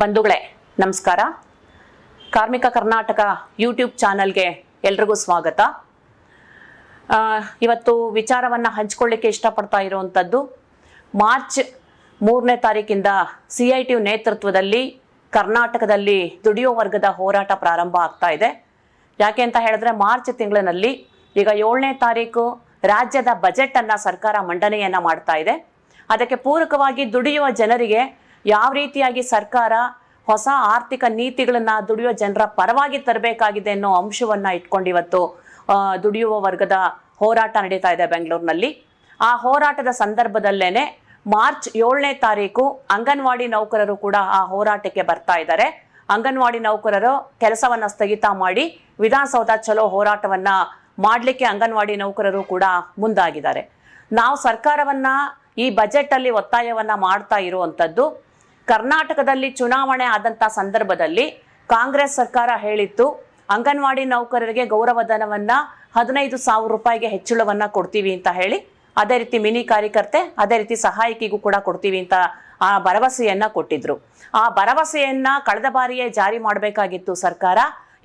ಬಂಧುಗಳೇ, ನಮಸ್ಕಾರ. ಕಾರ್ಮಿಕ ಕರ್ನಾಟಕ ಯೂಟ್ಯೂಬ್ ಚಾನಲ್ಗೆ ಎಲ್ರಿಗೂ ಸ್ವಾಗತ. ಇವತ್ತು ವಿಚಾರವನ್ನು ಹಂಚ್ಕೊಳ್ಳಿಕ್ಕೆ ಇಷ್ಟಪಡ್ತಾ ಇರುವಂಥದ್ದು ಮಾರ್ಚ್ ಮೂರನೇ ತಾರೀಕಿಂದ ಸಿ ಐ ಟಿ ನೇತೃತ್ವದಲ್ಲಿ ಕರ್ನಾಟಕದಲ್ಲಿ ದುಡಿಯೋ ವರ್ಗದ ಹೋರಾಟ ಪ್ರಾರಂಭ ಆಗ್ತಾ ಇದೆ. ಯಾಕೆ ಅಂತ ಹೇಳಿದ್ರೆ ಮಾರ್ಚ್ ತಿಂಗಳಿನಲ್ಲಿ ಈಗ ಏಳನೇ ತಾರೀಕು ರಾಜ್ಯದ ಬಜೆಟ್ ಅನ್ನ ಸರ್ಕಾರ ಮಂಡನೆಯನ್ನ ಮಾಡ್ತಾ ಇದೆ. ಅದಕ್ಕೆ ಪೂರಕವಾಗಿ ದುಡಿಯುವ ಜನರಿಗೆ ಯಾವ ರೀತಿಯಾಗಿ ಸರ್ಕಾರ ಹೊಸ ಆರ್ಥಿಕ ನೀತಿಗಳನ್ನ ದುಡಿಯುವ ಜನರ ಪರವಾಗಿ ತರಬೇಕಾಗಿದೆ ಅನ್ನೋ ಅಂಶವನ್ನ ಇಟ್ಕೊಂಡು ಇವತ್ತು ದುಡಿಯುವ ವರ್ಗದ ಹೋರಾಟ ನಡೀತಾ ಇದೆ ಬೆಂಗಳೂರಿನಲ್ಲಿ. ಆ ಹೋರಾಟದ ಸಂದರ್ಭದಲ್ಲೇನೆ ಮಾರ್ಚ್ ಏಳನೇ ತಾರೀಕು ಅಂಗನವಾಡಿ ನೌಕರರು ಕೂಡ ಆ ಹೋರಾಟಕ್ಕೆ ಬರ್ತಾ ಇದ್ದಾರೆ. ಅಂಗನವಾಡಿ ನೌಕರರು ಕೆಲಸವನ್ನ ಸ್ಥಗಿತ ಮಾಡಿ ವಿಧಾನಸೌಧ ಚಲೋ ಹೋರಾಟವನ್ನ ಮಾಡಲಿಕ್ಕೆ ಅಂಗನವಾಡಿ ನೌಕರರು ಕೂಡ ಮುಂದಾಗಿದ್ದಾರೆ. ನಾವು ಸರ್ಕಾರವನ್ನ ಈ ಬಜೆಟ್ ಅಲ್ಲಿ ಒತ್ತಾಯವನ್ನ ಮಾಡ್ತಾ ಇರುವಂತದ್ದು ಕರ್ನಾಟಕದಲ್ಲಿ ಚುನಾವಣೆ ಆದಂತ ಸಂದರ್ಭದಲ್ಲಿ ಕಾಂಗ್ರೆಸ್ ಸರ್ಕಾರ ಹೇಳಿತ್ತು, ಅಂಗನವಾಡಿ ನೌಕರರಿಗೆ ಗೌರವಧನವನ್ನ ಹದಿನೈದು ಸಾವಿರ ರೂಪಾಯಿಗೆ ಹೆಚ್ಚಳವನ್ನ ಕೊಡ್ತೀವಿ ಅಂತ ಹೇಳಿ, ಅದೇ ರೀತಿ ಮಿನಿ ಕಾರ್ಯಕರ್ತೆ, ಅದೇ ರೀತಿ ಸಹಾಯಕಿಗೂ ಕೂಡ ಕೊಡ್ತೀವಿ ಅಂತ ಆ ಭರವಸೆಯನ್ನ ಕೊಟ್ಟಿದ್ರು. ಆ ಭರವಸೆಯನ್ನ ಕಳೆದ ಬಾರಿಯೇ ಜಾರಿ ಮಾಡಬೇಕಾಗಿತ್ತು ಸರ್ಕಾರ.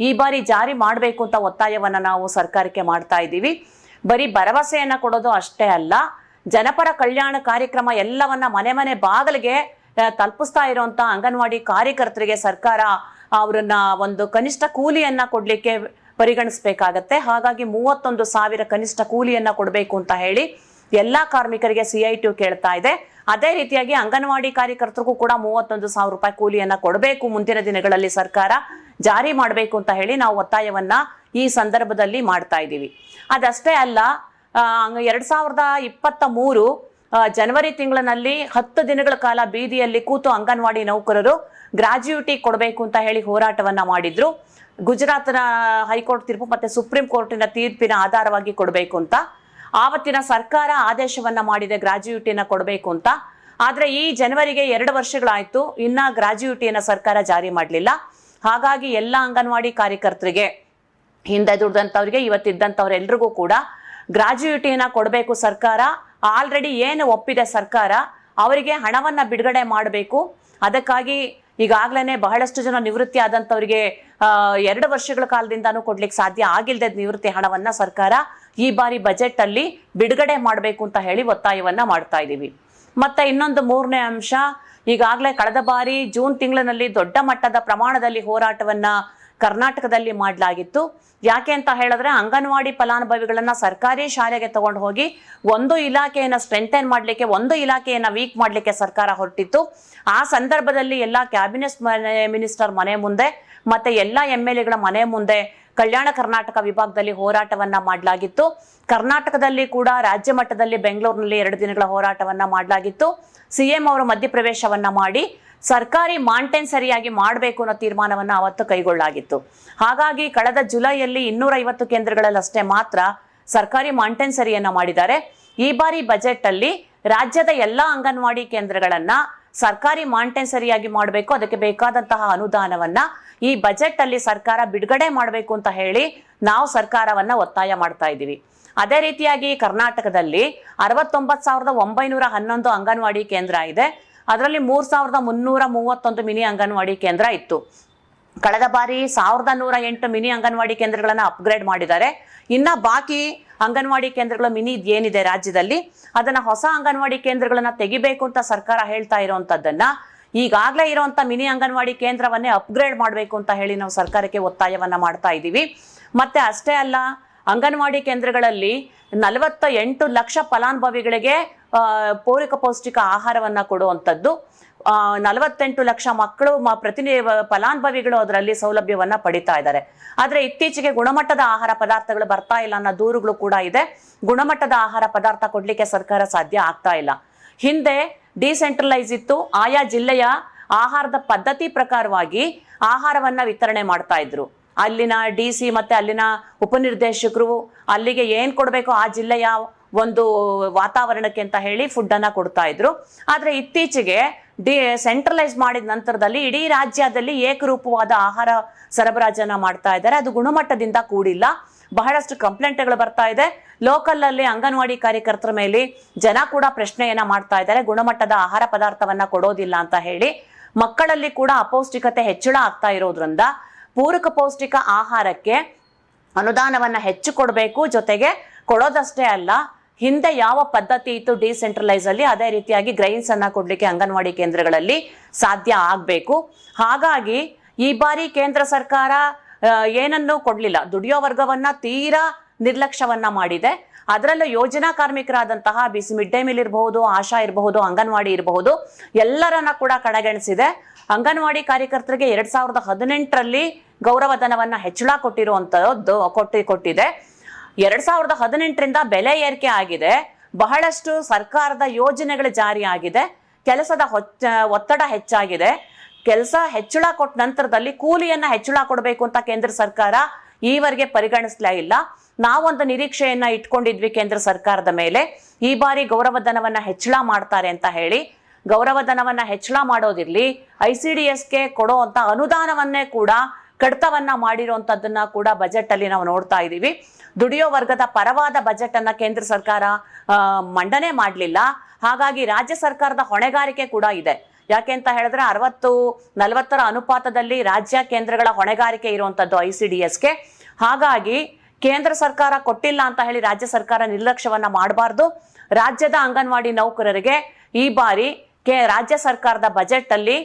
ಈ ಬಾರಿ ಜಾರಿ ಮಾಡಬೇಕು ಅಂತ ಒತ್ತಾಯವನ್ನ ನಾವು ಸರ್ಕಾರಕ್ಕೆ ಮಾಡ್ತಾ ಇದ್ದೀವಿ. ಬರೀ ಭರವಸೆಯನ್ನ ಕೊಡೋದು ಅಷ್ಟೇ ಅಲ್ಲ, ಜನಪರ ಕಲ್ಯಾಣ ಕಾರ್ಯಕ್ರಮ ಎಲ್ಲವನ್ನ ಮನೆ ಮನೆ ಬಾಗಿಲಿಗೆ ತಲುಪಿಸ್ತಾ ಇರುವಂತ ಅಂಗನವಾಡಿ ಕಾರ್ಯಕರ್ತರಿಗೆ ಸರ್ಕಾರ ಅವರನ್ನ ಒಂದು ಕನಿಷ್ಠ ಕೂಲಿಯನ್ನ ಕೊಡ್ಲಿಕ್ಕೆ ಪರಿಗಣಿಸ್ಬೇಕಾಗತ್ತೆ. ಹಾಗಾಗಿ ಮೂವತ್ತೊಂದು ಸಾವಿರ ಕನಿಷ್ಠ ಕೂಲಿಯನ್ನ ಕೊಡಬೇಕು ಅಂತ ಹೇಳಿ ಎಲ್ಲಾ ಕಾರ್ಮಿಕರಿಗೆ ಸಿ ಐ ಟಿ ಕೇಳ್ತಾ ಇದೆ. ಅದೇ ರೀತಿಯಾಗಿ ಅಂಗನವಾಡಿ ಕಾರ್ಯಕರ್ತರಿಗೂ ಕೂಡ ಮೂವತ್ತೊಂದು ಸಾವಿರ ರೂಪಾಯಿ ಕೂಲಿಯನ್ನ ಕೊಡಬೇಕು ಮುಂದಿನ ದಿನಗಳಲ್ಲಿ ಸರ್ಕಾರ ಜಾರಿ ಮಾಡಬೇಕು ಅಂತ ಹೇಳಿ ನಾವು ಒತ್ತಾಯವನ್ನ ಈ ಸಂದರ್ಭದಲ್ಲಿ ಮಾಡ್ತಾ ಇದ್ದೀವಿ. ಅದಷ್ಟೇ ಅಲ್ಲ ಎರಡ್ ಸಾವಿರದ ಇಪ್ಪತ್ತ ಮೂರು ಜನವರಿ ತಿಂಗಳಿನಲ್ಲಿ ಹತ್ತು ದಿನಗಳ ಕಾಲ ಬೀದಿಯಲ್ಲಿ ಕೂತು ಅಂಗನವಾಡಿ ನೌಕರರು ಗ್ರಾಜ್ಯುಟಿ ಕೊಡಬೇಕು ಅಂತ ಹೇಳಿ ಹೋರಾಟವನ್ನ ಮಾಡಿದ್ರು. ಗುಜರಾತ್ನ ಹೈಕೋರ್ಟ್ ತೀರ್ಪು ಮತ್ತೆ ಸುಪ್ರೀಂ ಕೋರ್ಟಿನ ತೀರ್ಪಿನ ಆಧಾರವಾಗಿ ಕೊಡಬೇಕು ಅಂತ. ಆವತ್ತಿನ ಸರ್ಕಾರ ಆದೇಶವನ್ನ ಮಾಡಿದೆ ಗ್ರಾಜ್ಯುಯಿಟಿನ ಕೊಡಬೇಕು ಅಂತ. ಆದ್ರೆ ಈ ಜನವರಿಗೆ ಎರಡು ವರ್ಷಗಳಾಯ್ತು, ಇನ್ನ ಗ್ರಾಜ್ಯುಟಿಯನ್ನ ಸರ್ಕಾರ ಜಾರಿ ಮಾಡಲಿಲ್ಲ. ಹಾಗಾಗಿ ಎಲ್ಲ ಅಂಗನವಾಡಿ ಕಾರ್ಯಕರ್ತರಿಗೆ, ಹಿಂದೆ ದುಡ್ದಂಥವ್ರಿಗೆ, ಇವತ್ತಿದ್ದಂಥವ್ರೆಲ್ರಿಗೂ ಕೂಡ ಗ್ರಾಜ್ಯುಯಿಟಿಯನ್ನ ಕೊಡಬೇಕು ಸರ್ಕಾರ. ಆಲ್ರೆಡಿ ಏನು ಒಪ್ಪಿದೆ ಸರ್ಕಾರ ಅವರಿಗೆ ಹಣವನ್ನ ಬಿಡುಗಡೆ ಮಾಡಬೇಕು. ಅದಕ್ಕಾಗಿ ಈಗಾಗಲೇ ಬಹಳಷ್ಟು ಜನ ನಿವೃತ್ತಿ ಆದಂಥವ್ರಿಗೆ ಎರಡು ವರ್ಷಗಳ ಕಾಲದಿಂದಾನು ಕೊಡ್ಲಿಕ್ಕೆ ಸಾಧ್ಯ ಆಗಿಲ್ಲದೆ ನಿವೃತ್ತಿ ಹಣವನ್ನ ಸರ್ಕಾರ ಈ ಬಾರಿ ಬಜೆಟ್ ಅಲ್ಲಿ ಬಿಡುಗಡೆ ಮಾಡಬೇಕು ಅಂತ ಹೇಳಿ ಒತ್ತಾಯವನ್ನ ಮಾಡ್ತಾ ಇದ್ದೀವಿ. ಮತ್ತೆ ಇನ್ನೊಂದು ಮೂರನೇ ಅಂಶ, ಈಗಾಗಲೇ ಕಳೆದ ಬಾರಿ ಜೂನ್ ತಿಂಗಳಿನಲ್ಲಿ ದೊಡ್ಡ ಮಟ್ಟದ ಪ್ರಮಾಣದಲ್ಲಿ ಹೋರಾಟವನ್ನ ಕರ್ನಾಟಕದಲ್ಲಿ ಮಾಡಲಾಗಿತ್ತು. ಯಾಕೆ ಅಂತ ಹೇಳಿದ್ರೆ ಅಂಗನವಾಡಿ ಫಲಾನುಭವಿಗಳನ್ನ ಸರ್ಕಾರಿ ಶಾಲೆಗೆ ತಗೊಂಡು ಹೋಗಿ ಒಂದು ಇಲಾಖೆಯನ್ನು ಸ್ಟ್ರೆಂಥನ್ ಮಾಡಲಿಕ್ಕೆ, ಒಂದು ಇಲಾಖೆಯನ್ನು ವೀಕ್ ಮಾಡಲಿಕ್ಕೆ ಸರ್ಕಾರ ಹೊರಟಿತ್ತು. ಆ ಸಂದರ್ಭದಲ್ಲಿ ಎಲ್ಲ ಕ್ಯಾಬಿನೆಟ್ ಮನೆ ಮಿನಿಸ್ಟರ್ ಮನೆ ಮುಂದೆ ಮತ್ತೆ ಎಲ್ಲ ಎಂ ಎಲ್ ಎಗಳ ಮನೆ ಮುಂದೆ ಕಲ್ಯಾಣ ಕರ್ನಾಟಕ ವಿಭಾಗದಲ್ಲಿ ಹೋರಾಟವನ್ನ ಮಾಡಲಾಗಿತ್ತು. ಕರ್ನಾಟಕದಲ್ಲಿ ಕೂಡ ರಾಜ್ಯ ಮಟ್ಟದಲ್ಲಿ ಬೆಂಗಳೂರಿನಲ್ಲಿ ಎರಡು ದಿನಗಳ ಹೋರಾಟವನ್ನ ಮಾಡಲಾಗಿತ್ತು. ಸಿಎಂ ಅವರು ಮಧ್ಯಪ್ರವೇಶವನ್ನ ಮಾಡಿ ಸರ್ಕಾರಿ ಮಾಂಟೇನ್ ಸರಿಯಾಗಿ ಮಾಡಬೇಕು ಅನ್ನೋ ತೀರ್ಮಾನವನ್ನು ಅವತ್ತು ಕೈಗೊಳ್ಳಲಾಗಿತ್ತು ಹಾಗಾಗಿ ಕಳೆದ ಜುಲೈಯಲ್ಲಿ ಇನ್ನೂರ ಐವತ್ತು ಕೇಂದ್ರಗಳಲ್ಲಿ ಅಷ್ಟೇ ಮಾತ್ರ ಸರ್ಕಾರಿ ಮಾಂಟೇನ್ ಸರಿಯನ್ನ ಮಾಡಿದ್ದಾರೆ. ಈ ಬಾರಿ ಬಜೆಟ್ ಅಲ್ಲಿ ರಾಜ್ಯದ ಎಲ್ಲಾ ಅಂಗನವಾಡಿ ಕೇಂದ್ರಗಳನ್ನ ಸರ್ಕಾರಿ ಮಾಂಟೇನ್ ಸರಿಯಾಗಿ ಮಾಡಬೇಕು, ಅದಕ್ಕೆ ಬೇಕಾದಂತಹ ಅನುದಾನವನ್ನ ಈ ಬಜೆಟ್ ಅಲ್ಲಿ ಸರ್ಕಾರ ಬಿಡುಗಡೆ ಮಾಡಬೇಕು ಅಂತ ಹೇಳಿ ನಾವು ಸರ್ಕಾರವನ್ನ ಒತ್ತಾಯ ಮಾಡ್ತಾ ಇದ್ದೀವಿ. ಅದೇ ರೀತಿಯಾಗಿ ಕರ್ನಾಟಕದಲ್ಲಿ ಅರವತ್ತೊಂಬತ್ತು ಸಾವಿರದ ಒಂಬೈನೂರ ಹನ್ನೊಂದು ಅಂಗನವಾಡಿ ಕೇಂದ್ರ ಇದೆ. ಅದರಲ್ಲಿ ಮೂರ್ ಸಾವಿರದ ಮುನ್ನೂರ ಮೂವತ್ತೊಂದು ಮಿನಿ ಅಂಗನವಾಡಿ ಕೇಂದ್ರ ಇತ್ತು. ಕಳೆದ ಬಾರಿ ಸಾವಿರದ ನೂರ ಎಂಟು ಮಿನಿ ಅಂಗನವಾಡಿ ಕೇಂದ್ರಗಳನ್ನು ಅಪ್ಗ್ರೇಡ್ ಮಾಡಿದ್ದಾರೆ. ಇನ್ನ ಬಾಕಿ ಅಂಗನವಾಡಿ ಕೇಂದ್ರಗಳ ಮಿನಿ ಏನಿದೆ ರಾಜ್ಯದಲ್ಲಿ? ಅದನ್ನ ಹೊಸ ಅಂಗನವಾಡಿ ಕೇಂದ್ರಗಳನ್ನ ತೆಗಿಬೇಕು ಅಂತ ಸರ್ಕಾರ ಹೇಳ್ತಾ ಇರುವಂತದ್ದನ್ನ ಈಗಾಗಲೇ ಇರುವಂತ ಮಿನಿ ಅಂಗನವಾಡಿ ಕೇಂದ್ರವನ್ನೇ ಅಪ್ಗ್ರೇಡ್ ಮಾಡಬೇಕು ಅಂತ ಹೇಳಿ ನಾವು ಸರ್ಕಾರಕ್ಕೆ ಒತ್ತಾಯವನ್ನ ಮಾಡ್ತಾ ಇದ್ದೀವಿ. ಮತ್ತೆ ಅಷ್ಟೇ ಅಲ್ಲ, ಅಂಗನವಾಡಿ ಕೇಂದ್ರಗಳಲ್ಲಿ ನಲವತ್ತ ಎಂಟು ಲಕ್ಷ ಫಲಾನುಭವಿಗಳಿಗೆ ಪೂರಕ ಪೌಷ್ಟಿಕ ಆಹಾರವನ್ನ ಕೊಡುವಂಥದ್ದು ನಲವತ್ತೆಂಟು ಲಕ್ಷ ಮಕ್ಕಳು ಪ್ರತಿ ಫಲಾನುಭವಿಗಳು ಅದರಲ್ಲಿ ಸೌಲಭ್ಯವನ್ನ ಪಡಿತಾ ಇದ್ದಾರೆ. ಆದ್ರೆ ಇತ್ತೀಚೆಗೆ ಗುಣಮಟ್ಟದ ಆಹಾರ ಪದಾರ್ಥಗಳು ಬರ್ತಾ ಇಲ್ಲ ಅನ್ನೋ ದೂರುಗಳು ಕೂಡ ಇದೆ. ಗುಣಮಟ್ಟದ ಆಹಾರ ಪದಾರ್ಥ ಕೊಡ್ಲಿಕ್ಕೆ ಸರ್ಕಾರ ಸಾಧ್ಯ ಆಗ್ತಾ ಇಲ್ಲ. ಹಿಂದೆ ಡಿಸೆಂಟ್ರಲೈಸ್ ಇತ್ತು. ಆಯಾ ಜಿಲ್ಲೆಯ ಆಹಾರದ ಪದ್ಧತಿ ಪ್ರಕಾರವಾಗಿ ಆಹಾರವನ್ನ ವಿತರಣೆ ಮಾಡ್ತಾ ಇದ್ರು. ಅಲ್ಲಿನ ಡಿ ಸಿ ಮತ್ತೆ ಅಲ್ಲಿನ ಉಪನಿರ್ದೇಶಕರು ಅಲ್ಲಿಗೆ ಏನ್ ಕೊಡಬೇಕು ಆ ಜಿಲ್ಲೆಯ ಒಂದು ವಾತಾವರಣಕ್ಕೆ ಅಂತ ಹೇಳಿ ಫುಡ್ ಅನ್ನ ಕೊಡ್ತಾ ಇದ್ರು. ಆದ್ರೆ ಇತ್ತೀಚೆಗೆ ಡಿ ಸೆಂಟ್ರಲೈಸ್ ಮಾಡಿದ ನಂತರದಲ್ಲಿ ಇಡೀ ರಾಜ್ಯದಲ್ಲಿ ಏಕರೂಪವಾದ ಆಹಾರ ಸರಬರಾಜನ್ನ ಮಾಡ್ತಾ ಇದ್ದಾರೆ. ಅದು ಗುಣಮಟ್ಟದಿಂದ ಕೂಡಿಲ್ಲ. ಬಹಳಷ್ಟು ಕಂಪ್ಲೇಂಟ್ಗಳು ಬರ್ತಾ ಇದೆ. ಲೋಕಲ್ ಅಲ್ಲಿ ಅಂಗನವಾಡಿ ಕಾರ್ಯಕರ್ತರ ಮೇಲೆ ಜನ ಕೂಡ ಪ್ರಶ್ನೆಯನ್ನ ಮಾಡ್ತಾ ಇದ್ದಾರೆ. ಗುಣಮಟ್ಟದ ಆಹಾರ ಪದಾರ್ಥವನ್ನ ಕೊಡೋದಿಲ್ಲ ಅಂತ ಹೇಳಿ. ಮಕ್ಕಳಲ್ಲಿ ಕೂಡ ಅಪೌಷ್ಟಿಕತೆ ಹೆಚ್ಚಳ ಆಗ್ತಾ ಇರೋದ್ರಿಂದ ಪೂರಕ ಪೌಷ್ಟಿಕ ಆಹಾರಕ್ಕೆ ಅನುದಾನವನ್ನ ಹೆಚ್ಚು ಕೊಡಬೇಕು. ಜೊತೆಗೆ ಕೊಡೋದಷ್ಟೇ ಅಲ್ಲ ಹಿಂದೆ ಯಾವ ಪದ್ಧತಿ ಇತ್ತು ಡಿಸೆಂಟ್ರಲೈಸ್ ಅಲ್ಲಿ, ಅದೇ ರೀತಿಯಾಗಿ ಗ್ರೈನ್ಸ್ ಅನ್ನ ಕೊಡ್ಲಿಕ್ಕೆ ಅಂಗನವಾಡಿ ಕೇಂದ್ರಗಳಲ್ಲಿ ಸಾಧ್ಯ ಆಗ್ಬೇಕು. ಹಾಗಾಗಿ ಈ ಬಾರಿ ಕೇಂದ್ರ ಸರ್ಕಾರ ಏನನ್ನೂ ಕೊಡ್ಲಿಲ್ಲ. ದುಡಿಯೋ ವರ್ಗವನ್ನ ತೀರಾ ನಿರ್ಲಕ್ಷ್ಯವನ್ನ ಮಾಡಿದೆ. ಅದರಲ್ಲೂ ಯೋಜನಾ ಕಾರ್ಮಿಕರಾದಂತಹ ಬಿಸಿ ಮಿಡ್ ಡೇ ಮೀಲ್ ಇರಬಹುದು, ಆಶಾ ಇರಬಹುದು, ಅಂಗನವಾಡಿ ಇರಬಹುದು, ಎಲ್ಲರನ್ನ ಕೂಡ ಕಡೆಗಣಿಸಿದೆ. ಅಂಗನವಾಡಿ ಕಾರ್ಯಕರ್ತರಿಗೆ ಎರಡ್ ಸಾವಿರದ ಹದಿನೆಂಟರಲ್ಲಿ ಗೌರವಧನವನ್ನ ಹೆಚ್ಚಳ ಕೊಟ್ಟಿರುವಂತದ್ದು, ಕೊಟ್ಟಿ ಕೊಟ್ಟಿದೆ. ಎರಡ್ ಸಾವಿರದ ಹದಿನೆಂಟರಿಂದ ಬೆಲೆ ಏರಿಕೆ ಆಗಿದೆ. ಬಹಳಷ್ಟು ಸರ್ಕಾರದ ಯೋಜನೆಗಳು ಜಾರಿ ಆಗಿದೆ ಕೆಲಸದ ಒತ್ತಡ ಹೆಚ್ಚಾಗಿದೆ. ಕೆಲಸ ಹೆಚ್ಚಳ ಕೊಟ್ಟ ನಂತರದಲ್ಲಿ ಕೂಲಿಯನ್ನ ಹೆಚ್ಚಳ ಕೊಡಬೇಕು ಅಂತ ಕೇಂದ್ರ ಸರ್ಕಾರ ಈವರೆಗೆ ಪರಿಗಣಿಸ್ಲೇ ಇಲ್ಲ. ನಾವೊಂದು ನಿರೀಕ್ಷೆಯನ್ನ ಇಟ್ಕೊಂಡಿದ್ವಿ ಕೇಂದ್ರ ಸರ್ಕಾರದ ಮೇಲೆ. ಈ ಬಾರಿ ಗೌರವಧನವನ್ನ ಹೆಚ್ಚಳ ಮಾಡ್ತಾರೆ ಅಂತ ಹೇಳಿ. ಗೌರವಧನವನ್ನ ಹೆಚ್ಚಳ ಮಾಡೋದಿರ್ಲಿ, ಐ ಸಿ ಡಿ ಎಸ್ಗೆ ಕೊಡುವಂತ ಅನುದಾನವನ್ನೇ ಕೂಡ ಕಡಿತವನ್ನ ಮಾಡಿರುವಂತದ್ದನ್ನ ಕೂಡ ಬಜೆಟ್ ಅಲ್ಲಿ ನಾವು ನೋಡ್ತಾ ಇದೀವಿ. ದುಡಿಯೋ ವರ್ಗದ ಪರವಾದ ಬಜೆಟ್ ಅನ್ನ ಕೇಂದ್ರ ಸರ್ಕಾರ ಮಂಡನೆ ಮಾಡಲಿಲ್ಲ. ಹಾಗಾಗಿ ರಾಜ್ಯ ಸರ್ಕಾರದ ಹೊಣೆಗಾರಿಕೆ ಕೂಡ ಇದೆ. ಯಾಕೆ ಅಂತ ಹೇಳಿದ್ರೆ ಅರವತ್ತು, ನಲವತ್ತರ ಅನುಪಾತದಲ್ಲಿ ರಾಜ್ಯ ಕೇಂದ್ರಗಳ ಹೊಣೆಗಾರಿಕೆ ಇರುವಂತದ್ದು ಐ ಸಿ ಡಿ ಎಸ್ಗೆ. ಹಾಗಾಗಿ ಕೇಂದ್ರ ಸರ್ಕಾರ ಕೊಟ್ಟಿಲ್ಲ ಅಂತ ಹೇಳಿ ರಾಜ್ಯ ಸರ್ಕಾರ ನಿರ್ಲಕ್ಷ್ಯವನ್ನ ಮಾಡಬಾರ್ದು. ರಾಜ್ಯದ ಅಂಗನವಾಡಿ ನೌಕರರಿಗೆ ಈ ಬಾರಿ ಕೆ, ರಾಜ್ಯ ಸರ್ಕಾರದ ಬಜೆಟ್ ಅಲ್ಲಿ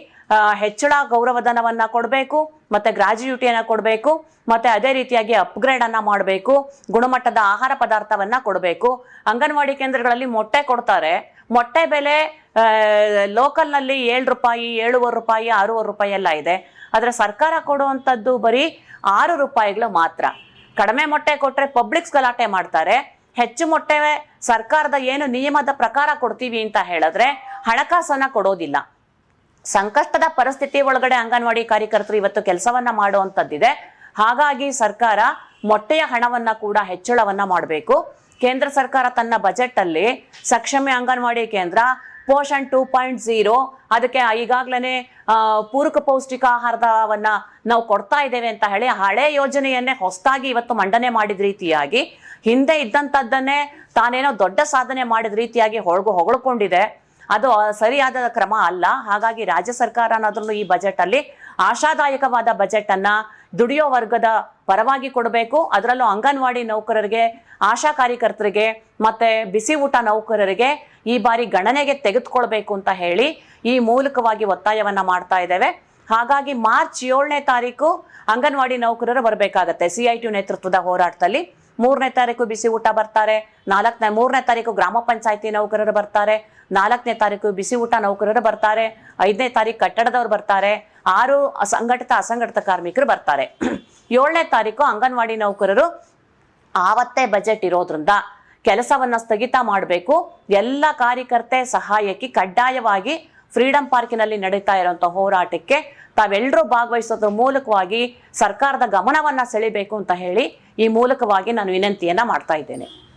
ಹೆಚ್ಚಳ ಗೌರವಧನವನ್ನ ಕೊಡಬೇಕು. ಮತ್ತೆ ಗ್ರಾಜ್ಯುಯಿಟಿಯನ್ನು ಕೊಡಬೇಕು, ಮತ್ತೆ ಅದೇ ರೀತಿಯಾಗಿ ಅಪ್ಗ್ರೇಡ್ ಅನ್ನ ಮಾಡಬೇಕು, ಗುಣಮಟ್ಟದ ಆಹಾರ ಪದಾರ್ಥವನ್ನ ಕೊಡಬೇಕು. ಅಂಗನವಾಡಿ ಕೇಂದ್ರಗಳಲ್ಲಿ ಮೊಟ್ಟೆ ಕೊಡ್ತಾರೆ. ಮೊಟ್ಟೆ ಬೆಲೆ ಲೋಕಲ್ನಲ್ಲಿ ಏಳು ರೂಪಾಯಿ, ಏಳುವರೆ ರೂಪಾಯಿ, ಆರೂವರೆ ರೂಪಾಯಿ ಎಲ್ಲ ಇದೆ. ಆದ್ರೆ ಸರ್ಕಾರ ಕೊಡುವಂತದ್ದು ಬರೀ ಆರು ರೂಪಾಯಿಗಳು ಮಾತ್ರ. ಕಡಿಮೆ ಮೊಟ್ಟೆ ಕೊಟ್ರೆ ಪಬ್ಲಿಕ್ಸ್ ಗಲಾಟೆ ಮಾಡ್ತಾರೆ. ಹೆಚ್ಚು ಮೊಟ್ಟೆ ಸರ್ಕಾರದ ಏನು ನಿಯಮದ ಪ್ರಕಾರ ಕೊಡ್ತೀವಿ ಅಂತ ಹೇಳಿದ್ರೆ ಹಣಕಾಸನ್ನ ಕೊಡೋದಿಲ್ಲ. ಸಂಕಷ್ಟದ ಪರಿಸ್ಥಿತಿ ಒಳಗಡೆ ಅಂಗನವಾಡಿ ಕಾರ್ಯಕರ್ತರು ಇವತ್ತು ಕೆಲಸವನ್ನ ಮಾಡುವಂತದ್ದಿದೆ. ಹಾಗಾಗಿ ಸರ್ಕಾರ ಮೊಟ್ಟೆಯ ಹಣವನ್ನ ಕೂಡ ಹೆಚ್ಚಳವನ್ನ ಮಾಡಬೇಕು. ಕೇಂದ್ರ ಸರ್ಕಾರ ತನ್ನ ಬಜೆಟ್ ಅಲ್ಲಿ ಸಕ್ಷಮ ಅಂಗನವಾಡಿ ಕೇಂದ್ರ, ಪೋಷಣ್ ಟೂ ಪಾಯಿಂಟ್ ಝೀರೋ, ಅದಕ್ಕೆ ಈಗಾಗಲೇ ಪೂರಕ ಪೌಷ್ಟಿಕ ಆಹಾರವನ್ನ ನಾವು ಕೊಡ್ತಾ ಇದ್ದೇವೆ ಅಂತ ಹೇಳಿ ಹಳೆ ಯೋಜನೆಯನ್ನೇ ಹೊಸದಾಗಿ ಇವತ್ತು ಮಂಡನೆ ಮಾಡಿದ ರೀತಿಯಾಗಿ ಹಿಂದೆ ಇದ್ದಂಥದ್ದನ್ನೇ ತಾನೇನೋ ದೊಡ್ಡ ಸಾಧನೆ ಮಾಡಿದ ರೀತಿಯಾಗಿ ಹೊಳಗು ಹೊಗಳ್ಕೊಂಡಿದೆ. ಅದು ಸರಿಯಾದ ಕ್ರಮ ಅಲ್ಲ. ಹಾಗಾಗಿ ರಾಜ್ಯ ಸರ್ಕಾರ ಅನ್ನೋದ್ರಲ್ಲೂ ಈ ಬಜೆಟ್ ಅಲ್ಲಿ ಆಶಾದಾಯಕವಾದ ಬಜೆಟ್ ಅನ್ನ ದುಡಿಯೋ ವರ್ಗದ ಪರವಾಗಿ ಕೊಡಬೇಕು. ಅದರಲ್ಲೂ ಅಂಗನವಾಡಿ ನೌಕರರಿಗೆ, ಆಶಾ ಕಾರ್ಯಕರ್ತರಿಗೆ ಮತ್ತೆ ಬಿಸಿ ಊಟ ನೌಕರರಿಗೆ ಈ ಬಾರಿ ಗಣನೆಗೆ ತೆಗೆದುಕೊಳ್ಬೇಕು ಅಂತ ಹೇಳಿ ಈ ಮೂಲಕವಾಗಿ ಒತ್ತಾಯವನ್ನ ಮಾಡ್ತಾ ಇದ್ದೇವೆ. ಹಾಗಾಗಿ ಮಾರ್ಚ್ ಏಳನೇ ತಾರೀಕು ಅಂಗನವಾಡಿ ನೌಕರರು ಬರಬೇಕಾಗತ್ತೆ. ಸಿ ನೇತೃತ್ವದ ಹೋರಾಟದಲ್ಲಿ. ಮೂರನೇ ತಾರೀಕು ಬಿಸಿ ಊಟ ಬರ್ತಾರೆ. ನಾಲ್ಕನೇ, ಮೂರನೇ ತಾರೀಕು ಗ್ರಾಮ ಪಂಚಾಯತಿ ನೌಕರರು ಬರ್ತಾರೆ. ನಾಲ್ಕನೇ ತಾರೀಕು ಬಿಸಿ ಊಟ ನೌಕರರು ಬರ್ತಾರೆ. ಐದನೇ ತಾರೀಕು ಕಟ್ಟಡದವರು ಬರ್ತಾರೆ. ಆರು ಅಸಂಘಟಿತ ಅಸಂಘಟಿತ ಕಾರ್ಮಿಕರು ಬರ್ತಾರೆ. ಏಳನೇ ತಾರೀಕು ಅಂಗನವಾಡಿ ನೌಕರರು ಆವತ್ತೇ ಬಜೆಟ್ ಇರೋದ್ರಿಂದ ಕೆಲಸವನ್ನ ಸ್ಥಗಿತ ಮಾಡಬೇಕು. ಎಲ್ಲ ಕಾರ್ಯಕರ್ತೆ ಸಹಾಯಕ್ಕೆ ಕಡ್ಡಾಯವಾಗಿ ಫ್ರೀಡಂ ಪಾರ್ಕಿನಲ್ಲಿ ನಡೀತಾ ಇರುವಂತಹ ಹೋರಾಟಕ್ಕೆ ತಾವೆಲ್ಲರೂ ಭಾಗವಹಿಸೋದ್ರ ಮೂಲಕವಾಗಿ ಸರ್ಕಾರದ ಗಮನವನ್ನ ಸೆಳಿಬೇಕು ಅಂತ ಹೇಳಿ ಈ ಮೂಲಕವಾಗಿ ನಾನು ವಿನಂತಿಯನ್ನ ಮಾಡ್ತಾ ಇದ್ದೇನೆ.